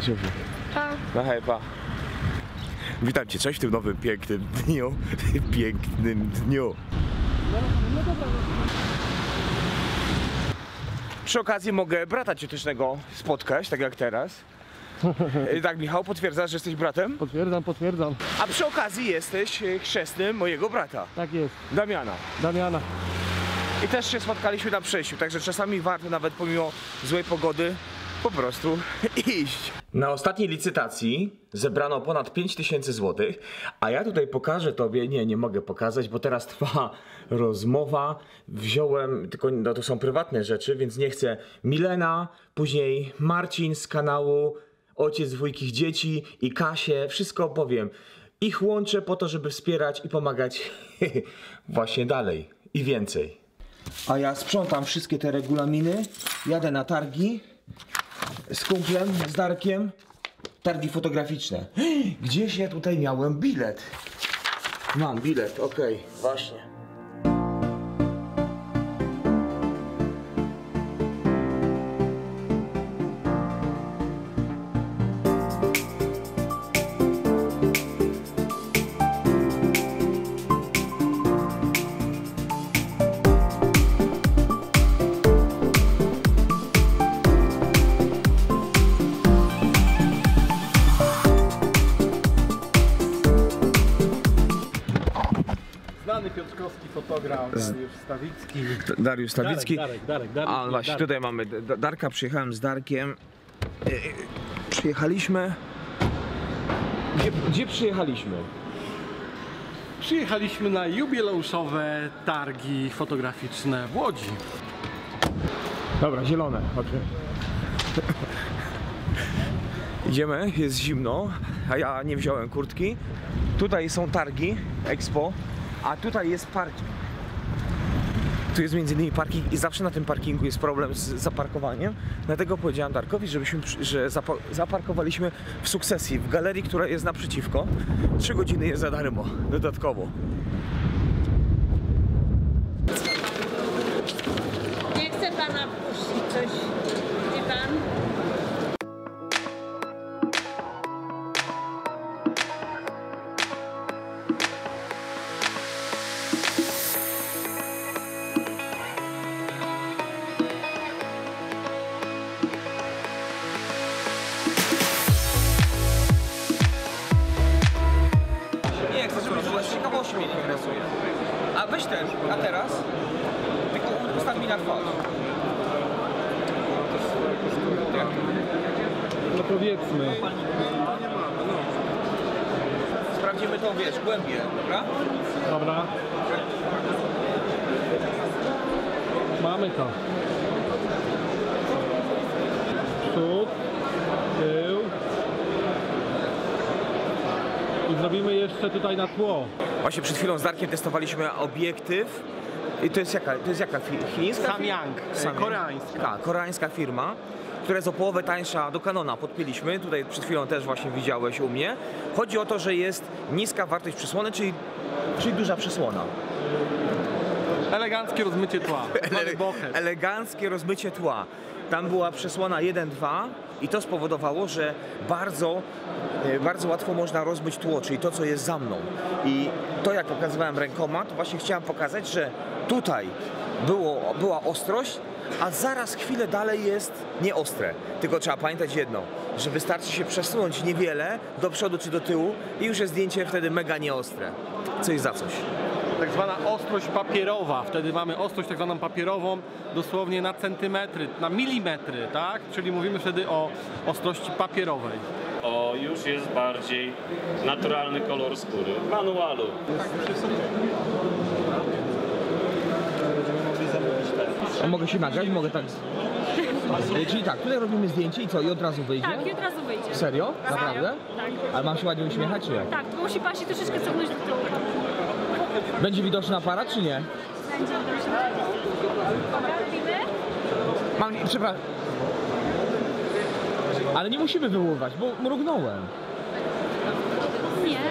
Super. Pa. No hej, pa. Witam Cię, cześć w tym nowym pięknym dniu. Pięknym dniu. Przy okazji mogę brata ciotecznego spotkać, tak jak teraz. Tak, Michał, potwierdzasz, że jesteś bratem? Potwierdzam, potwierdzam. A przy okazji jesteś chrzestnym mojego brata, Tak jest. Damiana. Damiana. I też się spotkaliśmy na przejściu, także czasami warto nawet pomimo złej pogody po prostu iść. Na ostatniej licytacji zebrano ponad 5000 zł, a ja tutaj pokażę tobie, nie, nie mogę pokazać, bo teraz trwa rozmowa. Wziąłem, tylko no, to są prywatne rzeczy, więc nie chcę. Milena, później Marcin z kanału Ojciec dwójkich dzieci i Kasię, wszystko opowiem. Ich łączę po to, żeby wspierać i pomagać właśnie dalej i więcej. A ja sprzątam wszystkie te regulaminy, jadę na targi z kumplem, z Darkiem. Targi fotograficzne. Gdzieś ja tutaj miałem bilet. Mam bilet, okej, właśnie. Fotograf, Dariusz Stawicki. Dariusz Stawicki. Darek, Darek, Darek. A właśnie, Darek. tutaj mamy Darka, przyjechałem z Darkiem. E, e, Przyjechaliśmy. Gdzie, gdzie przyjechaliśmy? Przyjechaliśmy na jubileuszowe targi fotograficzne w Łodzi. Dobra, zielone. Okay. Idziemy, jest zimno, a ja nie wziąłem kurtki. Tutaj są targi, expo, a tutaj jest parking. Tu jest między innymi parking i zawsze na tym parkingu jest problem z zaparkowaniem. Dlatego powiedziałem Darkowi, żebyśmy, że zaparkowaliśmy w sukcesji, w galerii, która jest naprzeciwko. Trzy godziny jest za darmo, dodatkowo. Powiedzmy. Sprawdzimy to, wiesz, głębiej, dobra? Dobra. Mamy to. Przód, tył. I zrobimy jeszcze tutaj na tło. Właśnie przed chwilą z Darkiem testowaliśmy obiektyw. I to jest jaka, to jest jaka chińska? Samyang, Samyang. koreańska. Tak, koreańska firma, która jest o połowę tańsza do Canona. Podpięliśmy, tutaj przed chwilą też właśnie widziałeś u mnie. Chodzi o to, że jest niska wartość przysłony, czyli, czyli duża przysłona. Eleganckie rozmycie tła. Ele- eleganckie rozmycie tła. Tam była przesłona 1-2 i to spowodowało, że bardzo, e, bardzo łatwo można rozmyć tło, czyli to, co jest za mną. I to, jak pokazywałem rękoma, to właśnie chciałem pokazać, że tutaj było, była ostrość, a zaraz chwilę dalej jest nieostre. Tylko trzeba pamiętać jedno, że wystarczy się przesunąć niewiele do przodu czy do tyłu i już jest zdjęcie wtedy mega nieostre. Coś za coś. tak zwana ostrość papierowa. Wtedy mamy ostrość tak zwaną papierową dosłownie na centymetry, na milimetry, tak? Czyli mówimy wtedy o ostrości papierowej. O, już jest bardziej naturalny kolor skóry. W manualu. A mogę się nagrać? Mogę tak. E, Czyli tak, tutaj robimy zdjęcie i co? I od razu wyjdzie? Tak, i od razu wyjdzie. Serio? Naprawdę? Tak. Ale mam się ładnie uśmiechać, czy nie? Tak, tylko musi pan się troszeczkę cofnąć do tyłu. Będzie widoczny aparat, czy nie? Będzie dobrze. Dobra, robimy? Mam, przepraszam. Ale nie musimy wyłować, bo mrugnąłem. Nie, tak.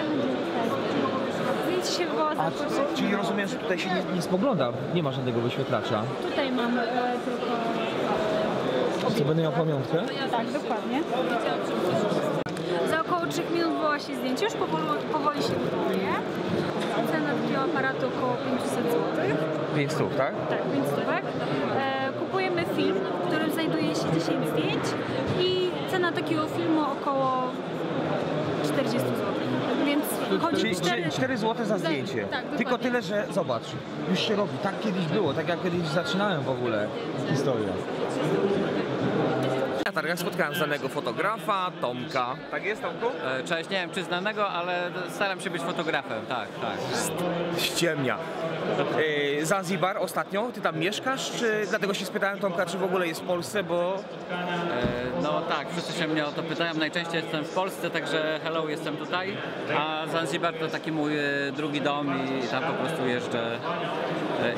Się wywoła za A, początek. czyli rozumiem, że tutaj się nie, nie spogląda, nie ma żadnego wyświetlacza. Tutaj mamy e, tylko... Co będę miał pamiątkę? Tak, dokładnie. Za około 3 minut woła się zdjęcie, już powoli, powoli się buduje. Cena takiego aparatu około 500 zł. 5 stów, tak? Tak, 5 stówek. E, kupujemy film, w którym znajduje się 10 zdjęć i cena takiego filmu około 40 zł. Więc Czyli 4, 4 zł za zdjęcie. Tak. Tylko tyle, że zobacz, już się robi. Tak kiedyś było, tak jak kiedyś zaczynałem w ogóle historię. Na targach spotkałem znanego fotografa, Tomka. Tak jest, Tomku? E, Cześć, nie wiem czy znanego, ale staram się być fotografem, tak, tak. Ściemnia. Yy, Zanzibar ostatnio, ty tam mieszkasz, czy dlatego się spytałem Tomka, czy w ogóle jest w Polsce, bo E, No tak, wszyscy się mnie o to pytają. Najczęściej jestem w Polsce, także hello, jestem tutaj. A Zanzibar to taki mój e, drugi dom i tam po prostu jeżdżę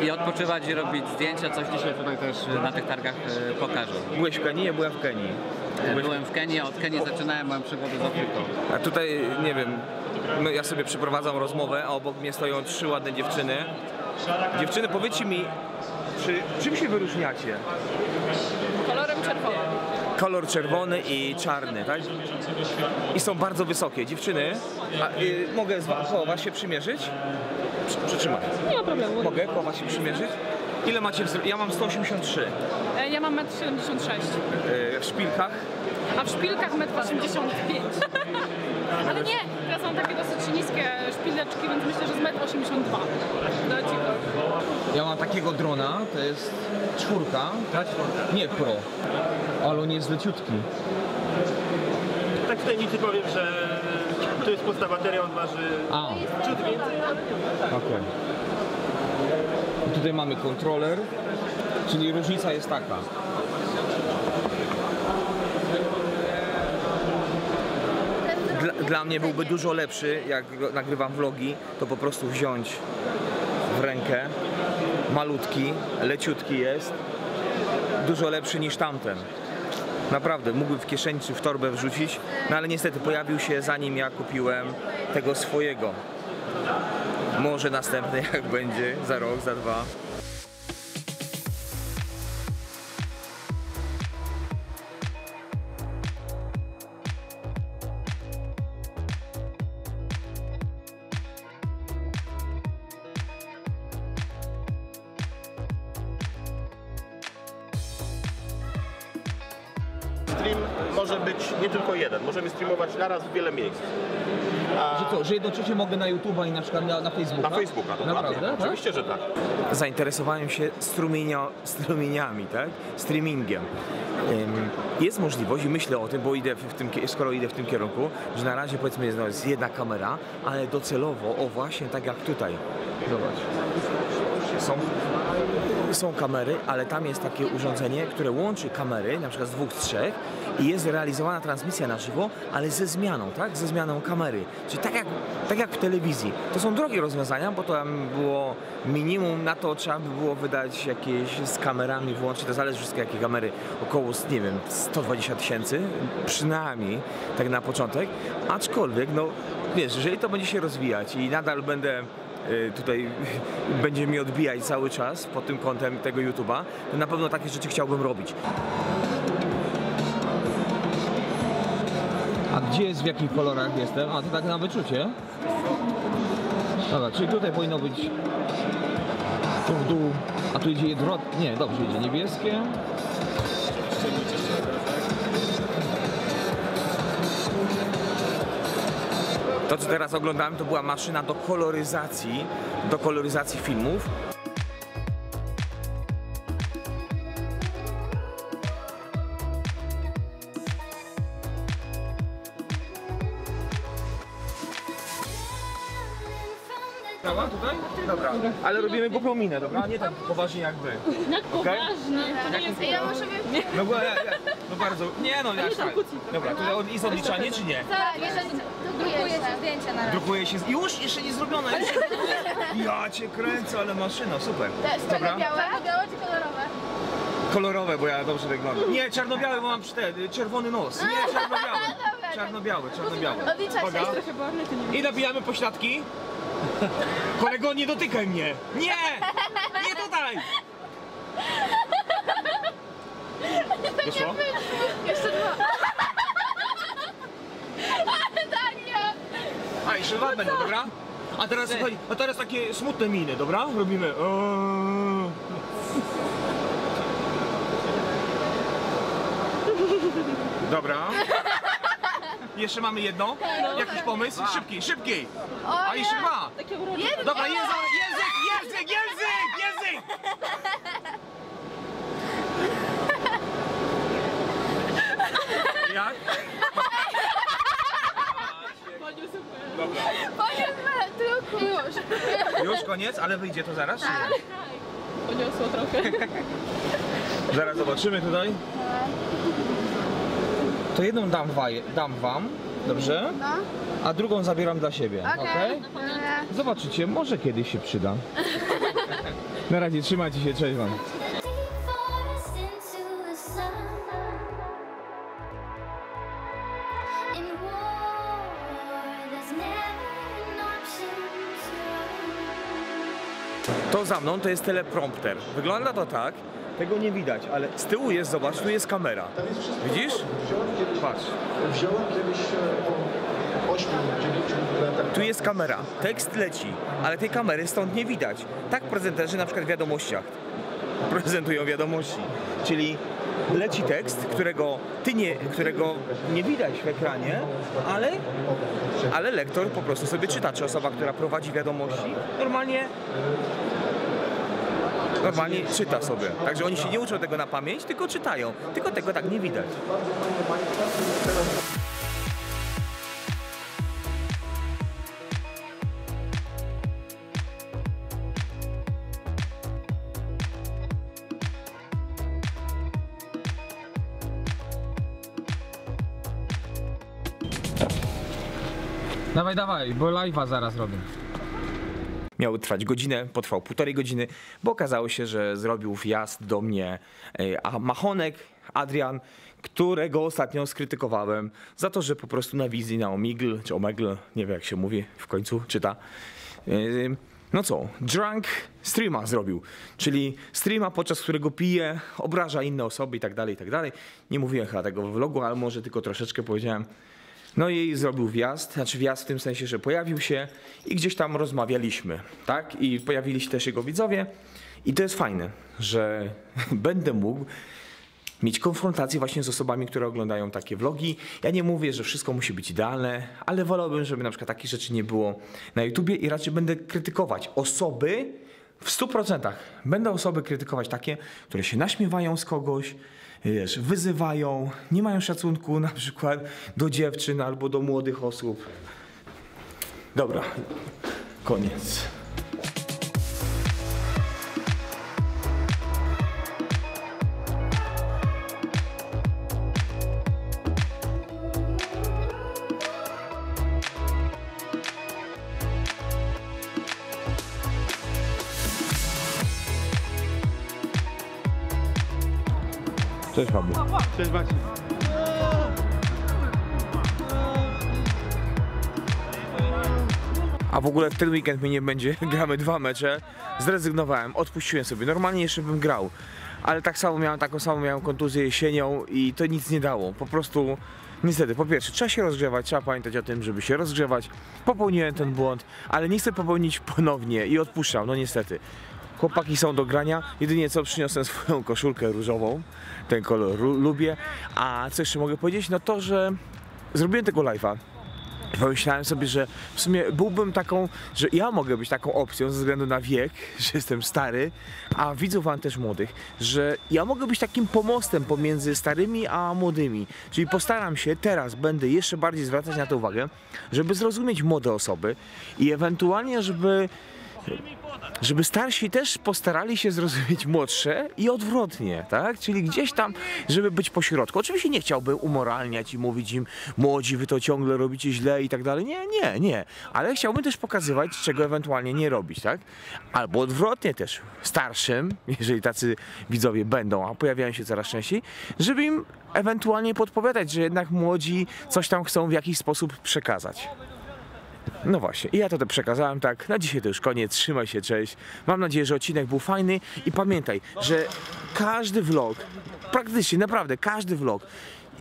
i odpoczywać i robić zdjęcia, coś dzisiaj tutaj też na tych targach pokażę. byłeś w Kenii? Ja byłem w Kenii. Byłem w Kenii, a od Kenii zaczynałem moją przygodę z Afryką. A tutaj, nie wiem, no ja sobie przeprowadzam rozmowę, a obok mnie stoją trzy ładne dziewczyny. Dziewczyny, powiedzcie mi, czy, czym się wyróżniacie? Kolorem czerwonym. Kolor czerwony i czarny, tak? I są bardzo wysokie. Dziewczyny, a, y, mogę z was się przymierzyć? Przy- Przytrzymaj. Nie ma problemu. Mogę koło was się przymierzyć? Ile macie wzrostu? Ja mam 183. E, Ja mam 1,76 m, Y, w szpilkach a w szpilkach 1,85 m. Ale nie, teraz mam takie dosyć niskie szpileczki, więc myślę, że z 1,82 m. Dać ci go. Ja mam takiego drona, to jest czwórka. Tak? Nie pro, ale on jest leciutki. Tak w tajemnicy powiem, że to jest pusta bateria, on waży A, ciut więcej. okej. I Tutaj mamy kontroler, czyli różnica jest taka. Dla, mnie byłby dużo lepszy, jak nagrywam vlogi, to po prostu wziąć w rękę. Malutki, leciutki jest. Dużo lepszy niż tamten. Naprawdę, mógłbym w kieszeni czy w torbę wrzucić, no ale niestety pojawił się zanim ja kupiłem tego swojego. Może następny jak będzie, za rok, za dwa. Stream może być nie tylko jeden, możemy streamować naraz w wiele miejsc. Że co, że jednocześnie mogę na YouTube'a i na przykład na, na Facebooka? Na Facebooka, dokładnie. Naprawdę? Tak? Oczywiście, że tak. Zainteresowałem się strumienia, strumieniami, tak? Streamingiem. Ym, Jest możliwość i myślę o tym, bo idę w tym, skoro idę w tym kierunku, że na razie powiedzmy jest, no, jest jedna kamera, ale docelowo, o właśnie tak jak tutaj. Zobacz. Są, są kamery, ale tam jest takie urządzenie, które łączy kamery, na przykład z dwóch, z trzech i jest realizowana transmisja na żywo, ale ze zmianą, tak? Ze zmianą kamery. Czyli tak jak, tak jak w telewizji. To są drogie rozwiązania, bo to tam było minimum, na to trzeba by było wydać jakieś z kamerami włącznie, to zależy wszystko jakie kamery, około, nie wiem, 120 tysięcy, przynajmniej, tak na początek. Aczkolwiek, no wiesz, jeżeli to będzie się rozwijać i nadal będę tutaj będzie mi odbijać cały czas pod tym kątem tego YouTube'a, to na pewno takie rzeczy chciałbym robić. A gdzie jest, w jakich kolorach jestem? A, to tak na wyczucie. Dobra, czyli tutaj powinno być tu w dół, a tu idzie drot... Nie, dobrze, idzie niebieskie. To, co teraz oglądałem, to była maszyna do koloryzacji, do koloryzacji filmów. Tutaj? Dobra, ale robimy głupią minę, dobra? Nie tak poważnie jak wy. Jak poważnie. To nie jest ja muszę No, bo, ja, ja, no bardzo, nie no, jak tak. Dobra, tutaj jest odliczanie czy nie? Tak, jeżeli drukuje się zdjęcia na razie. Drukuje się, z- już? Jeszcze nie zrobione. Jeszcze... Ja cię kręcę, ale maszyna, super. Dobra. czarno-białe? Czarno-białe czy kolorowe? Kolorowe, bo ja dobrze wyglądam. Nie, czarno-białe, bo mam cztery, czerwony nos. Nie, czarno-białe. Czarno-białe, czarno-białe. Trochę nie I nabijamy pośladki. Kolego, nie dotykaj mnie! Nie! Nie tutaj! Wyszło? Jeszcze dwa. Dania! A, jeszcze dwa będą, dobra? A teraz, słuchaj, a teraz takie smutne miny, dobra? Robimy. eee. Dobra. Jeszcze mamy jedno. Jakiś pomysł? Szybki, szybki. A jeszcze dwa. Dobra, język, język, język, język, język. Jak? Dobra. Już. Już koniec, ale wyjdzie to zaraz? czy nie? Poniosło trochę. Zaraz zobaczymy tutaj. To jedną dam, waje, dam wam, dobrze? No. A drugą zabieram dla siebie. Okej. okej? Zobaczycie, może kiedyś się przyda. Na razie trzymajcie się, cześć wam. forest into the sun. In war, there's never an option to run. To za mną to jest teleprompter. Wygląda to tak, tego nie widać, ale z tyłu jest, zobacz, tu jest kamera. Widzisz? Patrz. Wziąłem kiedyś e, po 8-9 latach. Tu jest kamera, tekst leci, ale tej kamery stąd nie widać. Tak prezenterzy na przykład w wiadomościach prezentują wiadomości. Czyli leci tekst, którego ty nie, którego nie widać w ekranie, ale, ale lektor po prostu sobie czyta, czy osoba, która prowadzi wiadomości, normalnie normalnie czyta sobie. Także oni się nie uczą tego na pamięć, tylko czytają. Tylko tego tak nie widać. Dawaj, dawaj, bo live'a zaraz robię. Miały trwać godzinę, potrwał półtorej godziny, bo okazało się, że zrobił wjazd do mnie e, a Machonek, Adrian, którego ostatnio skrytykowałem za to, że po prostu na wizji na Omigl, czy Omegl, nie wiem jak się mówi w końcu, czyta. e, No co, drunk streama zrobił, czyli streama, podczas którego pije, obraża inne osoby i tak dalej, i tak dalej. Nie mówiłem chyba tego w vlogu, ale może tylko troszeczkę powiedziałem. No i zrobił wjazd, znaczy wjazd w tym sensie, że pojawił się i gdzieś tam rozmawialiśmy, tak? I pojawili się też jego widzowie i to jest fajne, że będę mógł mieć konfrontację właśnie z osobami, które oglądają takie vlogi. Ja nie mówię, że wszystko musi być idealne, ale wolałbym, żeby na przykład takich rzeczy nie było na YouTubie i raczej będę krytykować osoby w 100%. Będę osoby krytykować takie, które się naśmiewają z kogoś, wiesz, wyzywają, nie mają szacunku na przykład do dziewczyn albo do młodych osób. Dobra, koniec. Cześć Pablo. Cześć Maciej. A w ogóle w ten weekend mnie nie będzie, gramy dwa mecze. Zrezygnowałem, odpuściłem sobie. Normalnie jeszcze bym grał, ale tak samo miałem, taką samą miałem kontuzję jesienią i to nic nie dało. Po prostu niestety, po pierwsze, trzeba się rozgrzewać, trzeba pamiętać o tym, żeby się rozgrzewać. Popełniłem ten błąd, ale nie chcę popełnić ponownie i odpuszczam, no niestety. Chłopaki są do grania, jedynie co przyniosłem swoją koszulkę różową, ten kolor lubię. A co jeszcze mogę powiedzieć? No to, że zrobiłem tego live'a. Pomyślałem sobie, że w sumie byłbym taką, że ja mogę być taką opcją ze względu na wiek, że jestem stary, a widzów wam też młodych, że ja mogę być takim pomostem pomiędzy starymi a młodymi. Czyli postaram się teraz, będę jeszcze bardziej zwracać na to uwagę, żeby zrozumieć młode osoby i ewentualnie, żeby żeby starsi też postarali się zrozumieć młodsze i odwrotnie, tak? Czyli gdzieś tam, żeby być pośrodku. Oczywiście nie chciałbym umoralniać i mówić im, młodzi, wy to ciągle robicie źle i tak dalej. Nie, nie, nie. Ale chciałbym też pokazywać, czego ewentualnie nie robić, tak? Albo odwrotnie też, starszym, jeżeli tacy widzowie będą, a pojawiają się coraz częściej, żeby im ewentualnie podpowiadać, że jednak młodzi coś tam chcą w jakiś sposób przekazać. No właśnie, i ja to te przekazałem tak. Na dzisiaj to już koniec, trzymaj się, cześć. Mam nadzieję, że odcinek był fajny i pamiętaj, że każdy vlog, praktycznie naprawdę każdy vlog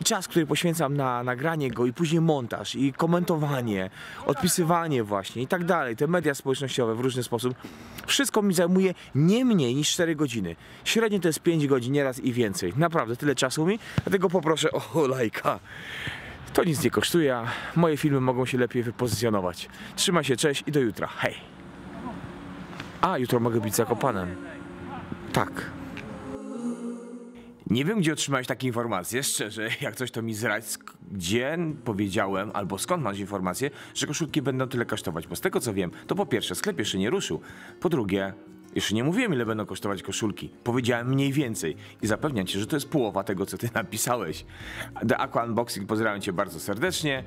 czas, który poświęcam na nagranie go i później montaż i komentowanie, odpisywanie właśnie i tak dalej, te media społecznościowe w różny sposób, wszystko mi zajmuje nie mniej niż 4 godziny. Średnio to jest 5 godzin, nieraz i więcej. Naprawdę tyle czasu mi, dlatego poproszę o lajka. To nic nie kosztuje, a moje filmy mogą się lepiej wypozycjonować. Trzymaj się, cześć i do jutra. Hej! A, jutro mogę być zakopanem. Tak. Nie wiem, gdzie otrzymałeś takie informacje, szczerze, jak coś to mi zrać, gdzie powiedziałem, albo skąd masz informację, że koszulki będą tyle kosztować, bo z tego co wiem, to po pierwsze sklep jeszcze nie ruszył, po drugie, jeszcze nie mówiłem ile będą kosztować koszulki, powiedziałem mniej więcej i zapewniam cię, że to jest połowa tego, co ty napisałeś. The Aqua Unboxing pozdrawiam cię bardzo serdecznie,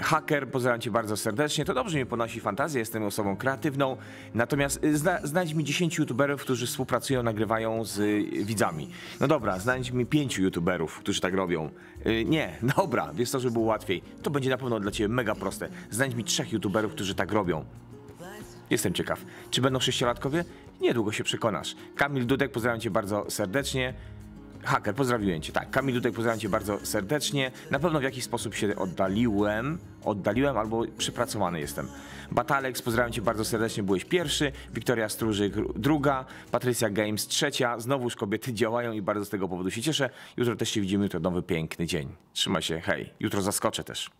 Haker, pozdrawiam cię bardzo serdecznie. To dobrze mi ponosi fantazję, jestem osobą kreatywną. Natomiast y, zna, znajdź mi 10 youtuberów, którzy współpracują, nagrywają z y, widzami. No dobra, znajdź mi 5 youtuberów, którzy tak robią. Y, nie, dobra, wiesz co, żeby było łatwiej. To będzie na pewno dla ciebie mega proste. Znajdź mi 3 youtuberów, którzy tak robią. Jestem ciekaw. Czy będą sześciolatkowie? Niedługo się przekonasz. Kamil Dudek, pozdrawiam cię bardzo serdecznie. Haker, pozdrawiam cię. Tak, Kamil Dudek, pozdrawiam cię bardzo serdecznie. Na pewno w jakiś sposób się oddaliłem, oddaliłem albo przypracowany jestem. Batalex, pozdrawiam cię bardzo serdecznie, byłeś pierwszy. Wiktoria Stróżyk druga. Patrycja Games trzecia. Znowuż kobiety działają i bardzo z tego powodu się cieszę. Jutro też się widzimy, to nowy piękny dzień. Trzymaj się, hej. Jutro zaskoczę też.